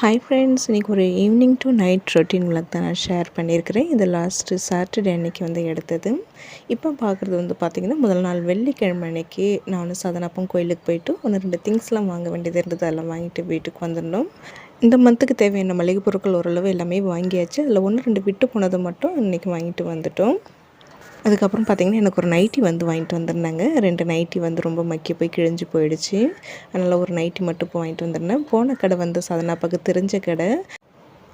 Hi friends இன்றைக்கி ஒரு evening to night routine vlog தான் நான் ஷேர் பண்ணியிருக்கிறேன். இது லாஸ்ட்டு சாட்டர்டே அன்னைக்கு வந்து எடுத்தது. இப்போ பார்க்குறது வந்து பார்த்திங்கன்னா முதல் நாள் வெள்ளிக்கிழமை அன்னைக்கு நானும் சாதனப்பம் கோயிலுக்கு போயிட்டு ஒன்று ரெண்டு திங்ஸ்லாம் வாங்க வேண்டியது இருந்தது. அதெல்லாம் வாங்கிட்டு வீட்டுக்கு வந்துடணும் இந்த மந்த்துக்கு தேவையான மளிகை பொருட்கள் ஓரளவு எல்லாமே வாங்கியாச்சு. அதில் ஒன்று ரெண்டு விட்டு போனது மட்டும் இன்றைக்கி வாங்கிட்டு வந்துட்டோம். அதுக்கப்புறம் பார்த்திங்கன்னா எனக்கு ஒரு நைட்டி வந்து வாங்கிட்டு வந்திருந்தாங்க. ரெண்டு நைட்டி வந்து ரொம்ப மக்கி போய் கிழிஞ்சு போயிடுச்சு. அதனால் ஒரு நைட்டி மட்டும் இப்போ வாங்கிட்டு வந்திருந்தேன். போன கடை வந்து சாதனாப்பாக்கு தெரிஞ்ச கடை.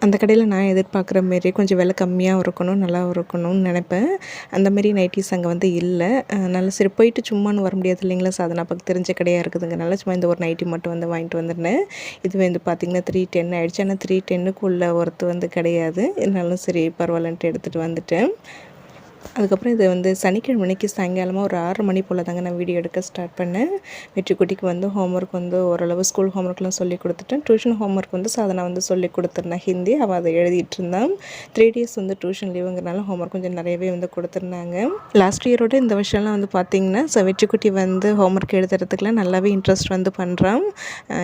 அந்த கடையில் நான் எதிர்பார்க்குற மாரி கொஞ்சம் விலை கம்மியாக இருக்கணும் நல்லா இருக்கணும்னு நினைப்பேன். அந்த மாரி நைட்டிஸ் அங்கே வந்து இல்லை. அதனால் சரி போயிட்டு சும்மான்னு வர முடியாது இல்லைங்களா? சாதனாப்பாக்கு தெரிஞ்ச கடையாக இருக்குதுங்கனால சும்மா இந்த ஒரு நைட்டி மட்டும் வந்து வாங்கிட்டு வந்திருந்தேன். இது வந்து பார்த்திங்கன்னா த்ரீ டென் ஆகிடுச்சு ஆனால் த்ரீ டென்னுக்குள்ளே ஒர்த்து வந்து கிடையாது. இருந்தாலும் சரி பரவாயில்லன்ட்டு எடுத்துகிட்டு வந்துட்டேன். அதுக்கப்புறம் இதை வந்து சனிக்கிழமை மணிக்கு சாயங்காலமாக ஒரு ஆறு மணி போல் தாங்க நான் வீடியோ எடுக்க ஸ்டார்ட் பண்ணேன். வெற்றிக்குட்டிக்கு வந்து ஹோம்ஒர்க் வந்து ஓரளவு ஸ்கூல் ஹோம்ஒர்க்லாம் சொல்லி கொடுத்துட்டேன். டியூஷன் ஹோம்ஒர்க் வந்து சாதனை வந்து சொல்லி கொடுத்துருந்தேன் ஹிந்தி அவள் அதை எழுதிட்டு இருந்தான். த்ரீ டேஸ் வந்து டியூஷன் லீவுங்கிறனால ஹோம்ஒர்க் கொஞ்சம் நிறையவே வந்து கொடுத்துருந்தாங்க. லாஸ்ட் இயரோட இந்த வருஷம்லாம் வந்து பார்த்திங்கன்னா ஸோ வெற்றிக்குட்டி வந்து ஹோம்ஒர்க் எழுதுறதுக்குலாம் நல்லாவே இன்ட்ரெஸ்ட் வந்து பண்ணுறான்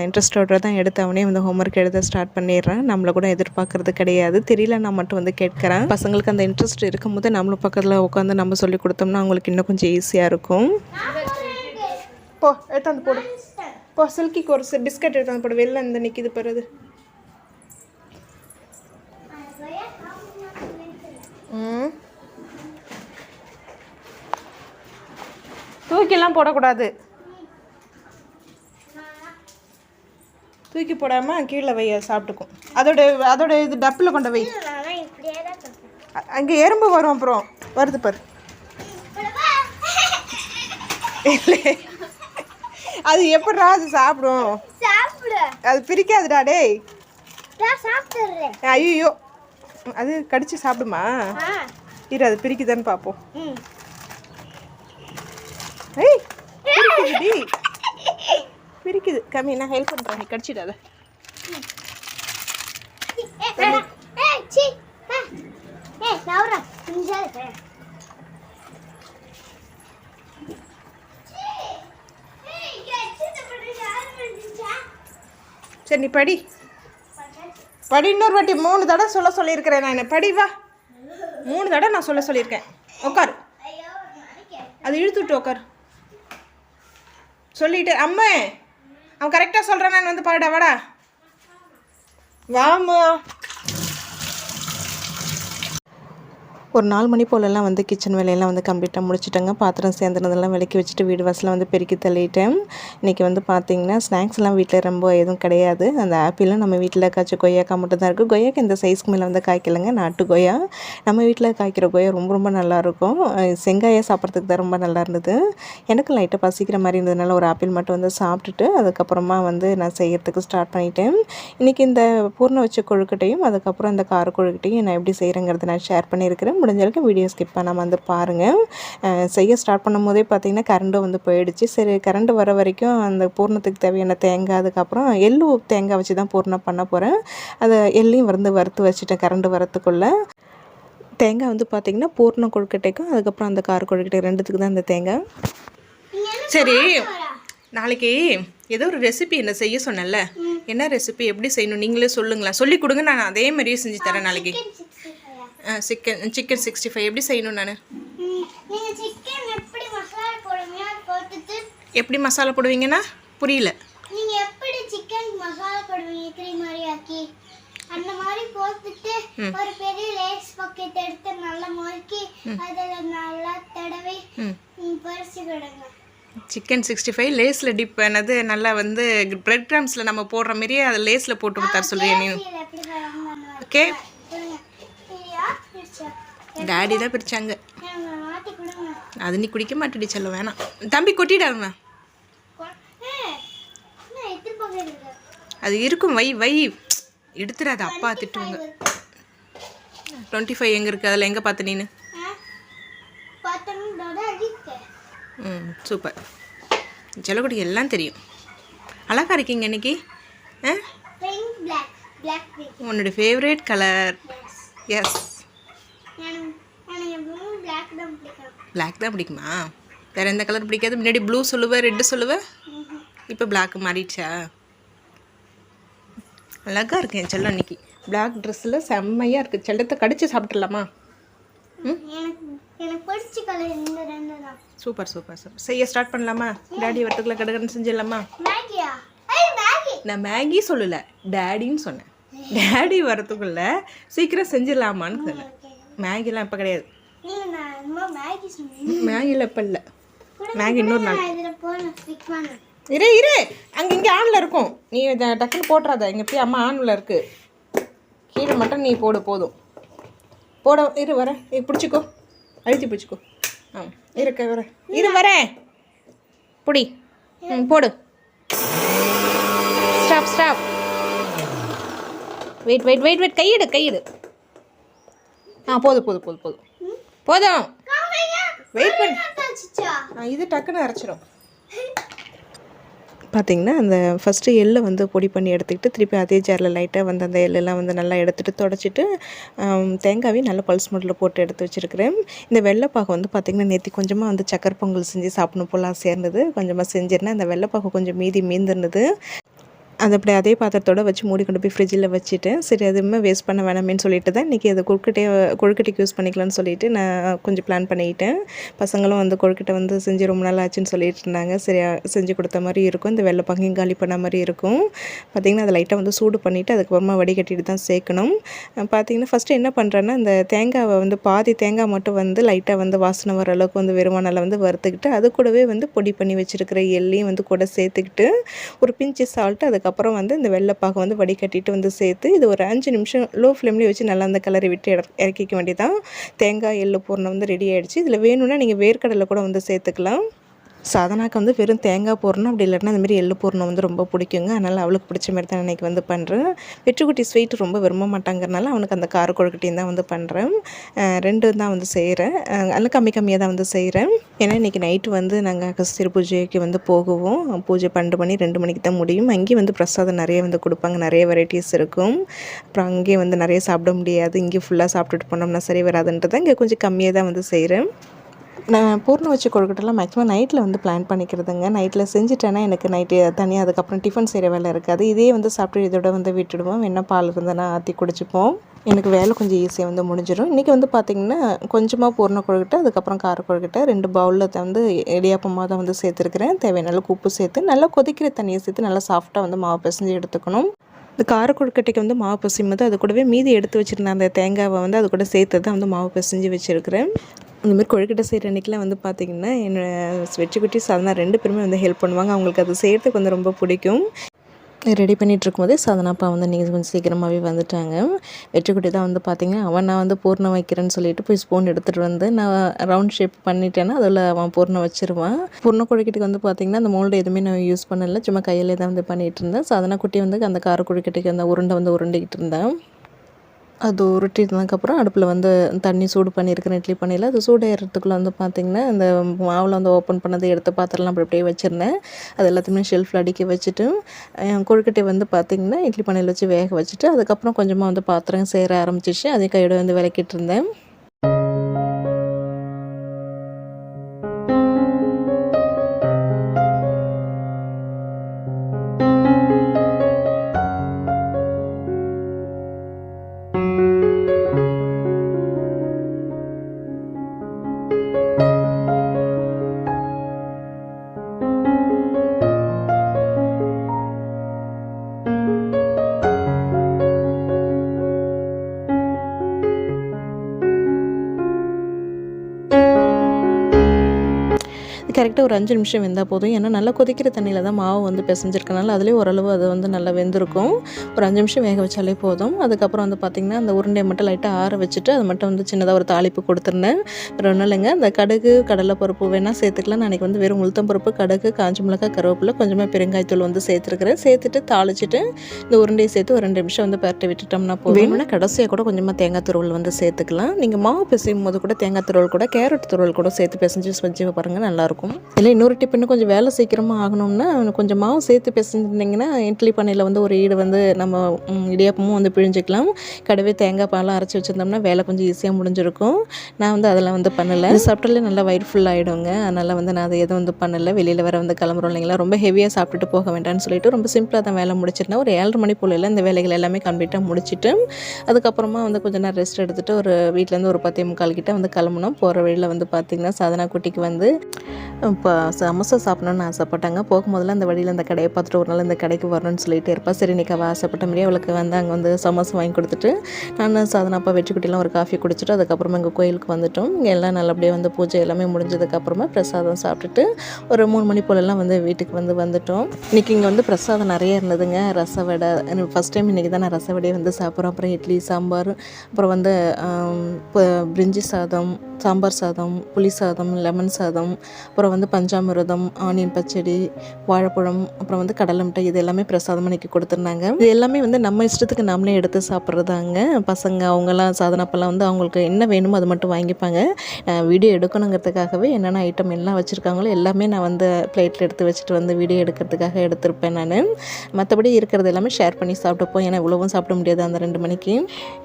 இன்ட்ரெஸ்டோட தான் எடுத்து அவனே வந்து ஹோம்ஒர்க் எழுத ஸ்டார்ட் பண்ணிடுறான். நம்மளை கூட எதிர்பார்க்கறது கிடையாது. தெரியல நான் மட்டும் வந்து கேட்குறேன். பசங்களுக்கு அந்த இன்ட்ரெஸ்ட் இருக்கும்போது நம்மளும் பக்கத்தில் உட்காந்து நம்ம சொல்லி கொடுத்தோம்னா அவங்களுக்கு இன்னும் கொஞ்சம் ஈஸியாக இருக்கும். போ எடுத்தாந்து போடு. போ சில்கிக்கு ஒரு பிஸ்கட் எடுத்தாந்து போடு. வெளில இந்த நிற்கிது பிறகு தூக்கிலாம் போடக்கூடாது. தூக்கி போடாமல் கீழே வை சாப்பிட்டுக்கும். அதோட அதோட இது டப்பில் கொண்டு வை அங்கே எறும்பு வரும் அப்புறம். வருது பாரு. அது எப்படிடா அது சாப்பிடும்? சாப்பிடு. அது பிரிக்காதுடா டேய். ஐயோ அது கடிச்சு சாப்பிடுமா? இரு அது பிரிக்குதான்னு பார்ப்போம் ஏய் பிரிக்குதுடி பிரிக்குது. கம்மி நான் ஹெல்ப் பண்ணுறேன் நீ கடிச்சிடாத. ஏய் சி ஏய் நவரா கொஞ்சம் சரி நீ படி. படி இன்னொரு வாட்டி மூணு தடவை சொல்ல சொல்லியிருக்கிறேன் நான். படி வா. மூணு தடவை நான் சொல்ல சொல்லியிருக்கேன். உட்காரு அது இழுத்து விட்டு உட்காரு சொல்லிட்டு அம்மே அவன் கரெக்டாக சொல்கிறான் நான் வந்து பாடா வாடா. வாமா ஒரு நாலு மணி போலலாம் வந்து கிச்சன் வேலையெல்லாம் வந்து கம்ப்ளீட்டாக முடிச்சுட்டேங்க. பாத்திரம் சேர்ந்துனதெல்லாம் விளக்கி வச்சுட்டு வீடு வாசலில் வந்து பெருக்கி தள்ளிட்டேன். இன்றைக்கி வந்து பார்த்திங்கன்னா ஸ்நாக்ஸ்லாம் வீட்டில் ரொம்ப எதுவும் கிடையாது. அந்த ஆப்பிளும் நம்ம வீட்டில் காய்ச்சி கொய்யாக்காய் மட்டும் தான் இருக்குது கொய்யாக்கு இந்த சைஸ்க்கு மேலே வந்து காய்க்கலைங்க. நாட்டு கொய்யா. நம்ம வீட்டில் காய்க்கிற கொய்யா ரொம்ப ரொம்ப நல்லாயிருக்கும் செங்காயை சாப்பிட்றதுக்கு தான் ரொம்ப நல்லா இருந்தது. எனக்கு லைட்டாக பசிக்கிற மாதிரி இருந்ததுனால ஒரு ஆப்பிள் மட்டும் வந்து சாப்பிட்டுட்டு அதுக்கப்புறமா வந்து நான் செய்கிறதுக்கு ஸ்டார்ட் பண்ணிட்டேன். இன்றைக்கி இந்த பூர்ண வச்ச கொழுக்கட்டையும் அதுக்கப்புறம் இந்த கார கொழுக்கட்டையும் நான் எப்படி செய்கிறேங்கிறத நான் ஷேர் பண்ணியிருக்கிறேன். முடிஞ்ச அளவுக்கு வீடியோ ஸ்கிப் பண்ணாமல் வந்து பாருங்கள் செய்ய ஸ்டார்ட் பண்ணும் போதே பார்த்தீங்கன்னா கரண்ட்டும் வந்து போயிடுச்சு. சரி கரண்ட் வர வரைக்கும் அந்த பூர்ணத்துக்கு தேவையான தேங்காய் அதுக்கப்புறம் எள்ளு தேங்காய் வச்சு தான் பூர்ணம் பண்ண போகிறேன் அதை எள்ளையும் வந்து வறுத்து வச்சுட்டேன் கரண்ட் வரத்துக்குள்ளே தேங்காய் வந்து பார்த்திங்கன்னா பூர்ண கொழுக்கட்டைக்கும் அதுக்கப்புறம் அந்த கார கொழுக்கட்டை ரெண்டுத்துக்கு தான் இந்த தேங்காய். சரி நாளைக்கு ஏதோ ஒரு ரெசிபி என்ன செய்ய சொன்னேன்ல. என்ன ரெசிபி எப்படி செய்யணும் நீங்களே சொல்லுங்களேன். சொல்லி கொடுங்க நான் அதே மாதிரியே செஞ்சு தரேன் நாளைக்கு. சிக்கன் சிக்கன் சிக்ஸ்டி ஃபைவ் எப்படி செய்யணும் நான்? எப்படி மசாலா போடுவீங்கன்னா புரியல. எப்படி சிக்கன் மசாலா போடுவீங்க கிரீம் மாதிரி ஆக்கி அந்த மாதிரி போட்டுட்டு ஒரு பெரிய லேஸ் பக்கெட் எடுத்து நல்லா முறுக்கி அதுல நல்லா தடவி பறிச்சு விடுங்க சிக்கன் சிக்ஸ்டி ஃபைவ் லேஸில் டிப் பண்ணது நல்லா வந்து பிரெட் கிராம்ஸில் நம்ம போடுற மாதிரியே அதை லேஸில் போட்டு தர சொல்றியா நீ? ஓகே டாடி தான் கொடுங்க அது நீ குடிக்க மாட்டேடி செல்ல வேணாம். தம்பி கொட்டிடாங்க கொ- ஏய், என்ன எதிர்பார்க்க இருக்கு அது இருக்கும் வை வை. எடுத்துடாத அப்பா திட்டுவாங்க. டுவெண்ட்டி ஃபைவ் எங்கே இருக்குது அதில் எங்கே பார்த்த நீனு? ம் சூப்பர் செல்லக்குடிக்கு எல்லாம் தெரியும். அழகா இருக்கீங்க இன்னைக்கு ஆ? உன்னோட ஃபேவரட் கலர் எஸ் எனக்கு எனக்கு எப்பவும் பிளாக் தான் Black தான் பிடிக்குமா? வேறு எந்த கலர் பிடிக்காது? முன்னாடி ப்ளூ சொல்லுவேன் ரெட்டு சொல்லுவேன் இப்போ Black மாறிடுச்சா? அழகாக இருக்கு என் செல்லம் இன்னைக்கு பிளாக் ட்ரெஸ்ஸில் செம்மையாக இருக்குது செல்லத்தை கடிச்சு சாப்பிட்றலாமா சூப்பர் சூப்பர் சூப்பர் செய்ய ஸ்டார்ட் பண்ணலாமா? டேடி வரத்துக்குள்ள கடகடன்னு செஞ்சிடலாமா? நான் மேகி சொல்லலை. டேடின்னு சொன்னேன். டேடி வரத்துக்குள்ள சீக்கிரம் செஞ்சிடலாமான்னு சொன்னேன். மேகிலாம் இப்போ கிடையாது. மேகியில் இப்போ இல்லை. மேகி இன்னொரு நாள். இரு இரு. அங்கே இங்கே ஆனில் இருக்கும். நீ இதை டக்குன்னு போட்டுறாத. இங்கே போய் அம்மா ஆனில் இருக்கு. கீழே மட்டும் நீ போடு போதும். போட இரு வரேன் இது பிடிச்சிக்கோ. அழுத்தி பிடிச்சிக்கோ. ஆ இருக்க வரேன் இரு வரேன் புடி. ம் போடு. Stop stop wait wait wait wait கையிடு கையிடு. ஆ போதும் போதும் போதும் போதும் போதும். வெயிட் பண்ணு இது டக்குன்னு அரைச்சிரும். பார்த்தீங்கன்னா அந்த ஃபஸ்ட்டு எள்ளை வந்து பொடி பண்ணி எடுத்துக்கிட்டு திருப்பி அதே ஜாரில் லைட்டாக வந்து அந்த எள்ளெல்லாம் வந்து நல்லா எடுத்துகிட்டு தொடச்சிட்டு தேங்காவையும் நல்லா பல்ஸ் மோட்டில் போட்டு எடுத்து வச்சுருக்கிறேன். இந்த வெள்ளைப்பாகு வந்து பார்த்திங்கன்னா நேற்று கொஞ்சமாக வந்து சக்கரை பொங்கல் செஞ்சு சாப்பிடணும் போல ஆசையாக இருந்தது. கொஞ்சமாக செஞ்சிருந்தேன். அந்த வெள்ளைப்பாகு கொஞ்சம் மீதி மீந்திருந்தது. அது அப்படி அதே பாத்திரத்தோட வச்சு மூடி கொண்டு போய் ஃப்ரிட்ஜில் வச்சுட்டு சரி அதுவுமே வேஸ்ட் பண்ண வேணாமேன்னு சொல்லிட்டு தான் இன்றைக்கி அதை கொழுக்கட்டையை கொழுக்கட்டைக்கு யூஸ் பண்ணிக்கலாம்னு சொல்லிட்டு நான் கொஞ்சம் பிளான் பண்ணிக்கிட்டேன் பசங்களும் வந்து கொழுக்கட்டை வந்து செஞ்சு ரொம்ப நாள் ஆச்சுன்னு சொல்லிட்டு இருந்தாங்க. சரி செஞ்சு கொடுத்த மாதிரி இருக்கும். இந்த வெள்ளை பங்கையும் காலி பண்ண மாதிரி இருக்கும். பார்த்திங்கன்னா அதை லைட்டாக வந்து சூடு பண்ணிவிட்டு அதுக்கப்புறமா வடிகட்டிட்டு தான் சேர்க்கணும். பார்த்திங்கன்னா ஃபஸ்ட்டு என்ன பண்ணுறேன்னா இந்த தேங்காவை வந்து பாதி தேங்காய் மட்டும் வந்து லைட்டாக வந்து வாசனை வர அளவுக்கு வந்து வெறுமானால் வந்து வறுத்துக்கிட்டு அது கூடவே வந்து பொடி பண்ணி வச்சுருக்கிற எள்ளையும் வந்து கூட சேர்த்துக்கிட்டு ஒரு பிஞ்சு சால்ட்டு அதுக்கப்புறம் வந்து இந்த வெள்ளைப்பாகை வந்து வடிகட்டிட்டு வந்து சேர்த்து இது ஒரு அஞ்சு நிமிஷம் லோ ஃப்ளேம்லேயே வச்சு நல்லா அந்த கலரை விட்டு இற- இறக்கிக்க வேண்டியதான் தேங்காய் எள்ளு பூர்ணம் வந்து ரெடி ஆகிடுச்சு இதில் வேணும்னா நீங்கள் வேர்க்கடலை கூட வந்து சேர்த்துக்கலாம். சாதனாக்கு வந்து வெறும் தேங்காய் பூரணம் அப்படி இல்லைன்னா இந்தமாரி எள்ளு பூரணம் வந்து ரொம்ப பிடிக்குங்க. அதனால் அவளுக்கு பிடிச்ச மாதிரி தான் இன்றைக்கி வந்து பண்ணுறேன் வெற்றுக்குட்டி ஸ்வீட் ரொம்ப விரும்ப மாட்டாங்கிறனால அவனுக்கு அந்த கார கொழுக்கட்டையும் தான் வந்து பண்ணுறேன் ரெண்டு தான் வந்து செய்கிறேன் அதில் கம்மி கம்மியாக தான் வந்து செய்கிறேன் ஏன்னா இன்றைக்கி நைட்டு வந்து நாங்கள் கஸ்திரி பூஜைக்கு வந்து போகுவோம். பூஜை பன்னெண்டு மணி ரெண்டு மணிக்கு தான் முடியும். அங்கேயும் வந்து பிரசாதம் நிறைய வந்து கொடுப்பாங்க. நிறைய வெரைட்டிஸ் இருக்கும். அப்புறம் அங்கேயே வந்து நிறைய சாப்பிட முடியாது. இங்கே ஃபுல்லாக சாப்பிட்டுட்டு போனோம்னா சரி வராதுன்றது இங்கே கொஞ்சம் கம்மியாக தான் வந்து செய்கிறேன் நான் பூர்ண வச்சு கொழுக்கட்டெல்லாம் மேக்ஸிமம் நைட்டில் வந்து பிளான் பண்ணிக்கிறதுங்க. நைட்டில் செஞ்சுட்டேன்னா எனக்கு நைட்டு தனியாக அதுக்கப்புறம் டிஃபன் செய்கிற வேலை இருக்காது. இதே வந்து சாப்பிட்டு இதோட வந்து விட்டுடுவோம். என்ன பால் இருந்தேன்னா ஆற்றி குடிச்சுப்போம். எனக்கு வேலை கொஞ்சம் ஈஸியாக வந்து முடிஞ்சிடும் இன்றைக்கி வந்து பார்த்திங்கன்னா கொஞ்சமாக பூர்ண கொழுக்கட்டை அதுக்கப்புறம் கார கொழுக்கட்டை ரெண்டு பவுலில் வந்து இடியாப்பமாக தான் வந்து சேர்த்துருக்கிறேன். தேவையான அளவுக்கு உப்பு சேர்த்து நல்லா கொதிக்கிற தண்ணியை சேர்த்து நல்லா சாஃப்டாக வந்து மாவு பிசைஞ்சு எடுத்துக்கணும். இந்த கார கொழுக்கட்டைக்கு வந்து மாவு பிசையும்போது அது கூடவே மீதி எடுத்து வச்சுருந்த அந்த தேங்காவை வந்து அது கூட சேர்த்து தான் வந்து மாவு பிசைஞ்சு வச்சுருக்கிறேன். இந்த மாதிரி கொழுக்கட்டை செய்கிற அன்றைக்கெலாம் வந்து பார்த்திங்கன்னா என்னோட வெற்றிக்குட்டி சாதனா ரெண்டு பேருமே வந்து ஹெல்ப் பண்ணுவாங்க. அவங்களுக்கு அது செய்கிறதுக்கு வந்து ரொம்ப பிடிக்கும். ரெடி பண்ணிகிட்டு இருக்கும்போதே சாதனாப்பா வந்து நீங்கள் கொஞ்சம் சீக்கிரமாகவே வந்துட்டாங்க. வெற்றிக்குட்டி தான் வந்து பார்த்திங்கன்னா அவன் நான் வந்து பூர்ணம் வைக்கிறேன்னு சொல்லிட்டு போய் ஸ்பூன் எடுத்துகிட்டு வந்து நான் ரவுண்ட் ஷேப் பண்ணிட்டேன்னா அதில் அவன் பூர்ணம் வச்சிருவான். பூர்ண குழிக்கிட்டுக்கு வந்து பார்த்திங்கன்னா அந்த மோல்டு எதுவுமே நான் யூஸ் பண்ணலை. சும்மா கையிலே தான் வந்து பண்ணிகிட்டு இருந்தேன். சாதனா குட்டி வந்து அந்த கார குழிக்கிட்டுக்கு அந்த உருண்டை வந்து உருண்டிக்கிட்டு இருந்தேன். அது உருட்டினதுக்கப்புறம் அடுப்பில் வந்து தண்ணி சூடு பண்ணியிருக்கிறேன் இட்லி பண்ணியில் அது சூடு வந்து பார்த்திங்கன்னா அந்த மாவில் வந்து ஓப்பன் பண்ணதை எடுத்து பாத்திரம்லாம் அப்படி அப்படியே வச்சுருந்தேன். அது எல்லாத்தையுமே ஷெல்ஃபில் அடுக்கி வச்சுட்டு என் கொழுக்கட்டை வந்து பார்த்திங்கன்னா இட்லி பண்ணையில் வச்சு வேக வச்சுட்டு அதுக்கப்புறம் கொஞ்சமாக வந்து பாத்திரம் சேர ஆரம்பிச்சிச்சு. அதே கையோட வந்து விளக்கிட்டு இருந்தேன். கரெக்டாக ஒரு அஞ்சு நிமிஷம் வெந்தால் போதும். ஏன்னா நல்லா கொதிக்கிற தண்ணியில் தான் மாவு வந்து பிசைஞ்சிருக்கனால அதுலேயே ஓரளவு அது வந்து நல்லா வெந்திருக்கும். ஒரு அஞ்சு நிமிஷம் வேக வச்சாலே போதும். அதுக்கப்புறம் வந்து பார்த்திங்கன்னா அந்த உருண்டையை மட்டும் லைட்டாக ஆற வச்சுட்டு அது மட்டும் வந்து சின்னதாக ஒரு தாளிப்பு கொடுத்துருந்தேன். ரெண்டு ஒன்றும் இல்லைங்க. அந்த கடுகு கடலைப்பருப்பு வேணால் சேர்த்துக்கலாம். நான் அன்றைக்கி வந்து வெறும் உளுத்தம் பருப்பு கடுகு காஞ்சி மிளகாய் கருவேப்பிலை கொஞ்சமாக பெருங்காய்த்தூள் வந்து சேர்த்துருக்குறேன். சேர்த்துட்டு தாளிச்சிட்டு இந்த உருண்டையை சேர்த்து ஒரு ரெண்டு நிமிஷம் வந்து பரட்டி விட்டுட்டோம்னா போதும். வேணும்னா கடைசியாக கூட கொஞ்சமாக தேங்காய் துருவல் வந்து சேர்த்துக்கலாம். நீங்கள் மாவு பிசையும் போது கூட தேங்காய் துருவல் கூட கேரட் துருவல் கூட சேர்த்து பிசைஞ்சு செஞ்சு பாருங்கள் நல்லாயிருக்கும் இல்லை இன்னொரு டிப் இன்னும் கொஞ்சம் வேலை சீக்கிரமாக ஆகணும்னா கொஞ்சம் மாவு சேர்த்து பிசைஞ்சிட்டிங்கன்னா இட்லி பண்ணையில் வந்து ஒரு ஈடு வந்து நம்ம இடியாப்பமும் வந்து பிழிஞ்சிக்கலாம். கடவே தேங்காய் பாலாம் அரைச்சி வச்சுருந்தோம்னா வேலை கொஞ்சம் ஈஸியாக முடிஞ்சிருக்கும். நான் வந்து அதெல்லாம் வந்து பண்ணலை. சாப்பிட்டாலே நல்லா வயிறு ஃபுல் ஆகிடுங்க அதனால் வந்து நான் அதை எதுவும் வந்து பண்ணலை. வெளியில் வேறு வந்து கிளம்புறோம் இல்லைங்களா? ரொம்ப ஹெவியாக சாப்பிட்டுட்டு போக வேண்டாம்னு சொல்லிட்டு ரொம்ப சிம்பிளாக தான் வேலை முடிச்சிருந்தேன். ஒரு ஏழரை மணி போல இந்த வேலைகள் எல்லாமே கம்ப்ளீட்டாக முடிச்சிட்டு அதுக்கப்புறமா வந்து கொஞ்ச நேரம் ரெஸ்ட் எடுத்துகிட்டு ஒரு வீட்டிலேருந்து ஒரு பத்தே முக்கால் கிட்ட வந்து கிளம்புனோம். போகிற வழியில் வந்து பார்த்திங்கன்னா சாதனா குட்டிக்கு வந்து இப்போ சமோசா சாப்பிடணும்னு ஆசைப்பட்டாங்க. போகும்போதெல்லாம் அந்த வழியில் அந்த கடையை பார்த்துட்டு ஒரு நாள் இந்த கடைக்கு வரணும்னு சொல்லிட்டு இருப்பா சரி இன்னைக்கு அவள் ஆசைப்பட்ட மாதிரி அவளுக்கு வந்து அங்கே வந்து சமோசா வாங்கி கொடுத்துட்டு நான் சாதனாப்பா வெற்றிக்குட்டிலாம் ஒரு காஃபி குடிச்சிட்டு அதுக்கப்புறமா எங்கள் கோயிலுக்கு வந்துட்டோம். இங்கே எல்லாம் நல்லபடியாக வந்து பூஜை எல்லாமே முடிஞ்சதுக்கப்புறமா பிரசாதம் சாப்பிட்டுட்டு ஒரு மூணு மணி போலலாம் வந்து வீட்டுக்கு வந்து வந்துட்டோம். இன்றைக்கி இங்கே வந்து பிரசாதம் நிறைய இருந்ததுங்க. ரசவடை ஃபஸ்ட் டைம் இன்றைக்கி தான் நான் ரசவடையை வந்து சாப்பிட்றோம் அப்புறம் இட்லி சாம்பார் அப்புறம் வந்து இப்போ பிரிஞ்சி சாதம் சாம்பார் சாதம் புளி சாதம் லெமன் சாதம் அப்புறம் வந்து பஞ்சாமிரதம் ஆனியன் பச்சடி வாழைப்பழம் அப்புறம் வந்து கடலை மிட்டாய் இது எல்லாமே பிரசாதம் அன்னைக்கு கொடுத்துருந்தாங்க. இது எல்லாமே வந்து நம்ம இஷ்டத்துக்கு நம்மளே எடுத்து சாப்பிட்றதாங்க. பசங்க அவங்கெல்லாம் சாதனப்பெல்லாம் வந்து அவங்களுக்கு என்ன வேணுமோ அது மட்டும் வாங்கிப்பாங்க. வீடியோ எடுக்கணுங்கிறதுக்காகவே என்னென்ன ஐட்டம் எல்லாம் வச்சுருக்காங்களோ எல்லாமே நான் வந்து பிளேட்டில் எடுத்து வச்சுட்டு வந்து வீடியோ எடுக்கிறதுக்காக எடுத்திருப்பேன் நான். மற்றபடி இருக்கிறது எல்லாமே ஷேர் பண்ணி சாப்பிட்டுப்போம். ஏன்னா இவ்வளவும் சாப்பிட முடியாது அந்த ரெண்டு மணிக்கு.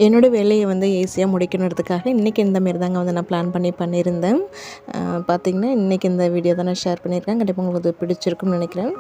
என்னோட வேலையை வந்து ஈஸியாக முடிக்கணுன்றதுக்காக இன்றைக்கி இந்த மாரி தாங்க வந்து நான் பிளான் பண்ணி பண்ணியிருந்தேன். பார்த்திங்கன்னா இன்றைக்கி இந்த வீடியோ தான் நான் ஷேர் பண்ணியிருக்கேன். கண்டிப்பாக உங்களுக்கு பிடிச்சிருக்கும்னு நினைக்கிறேன்.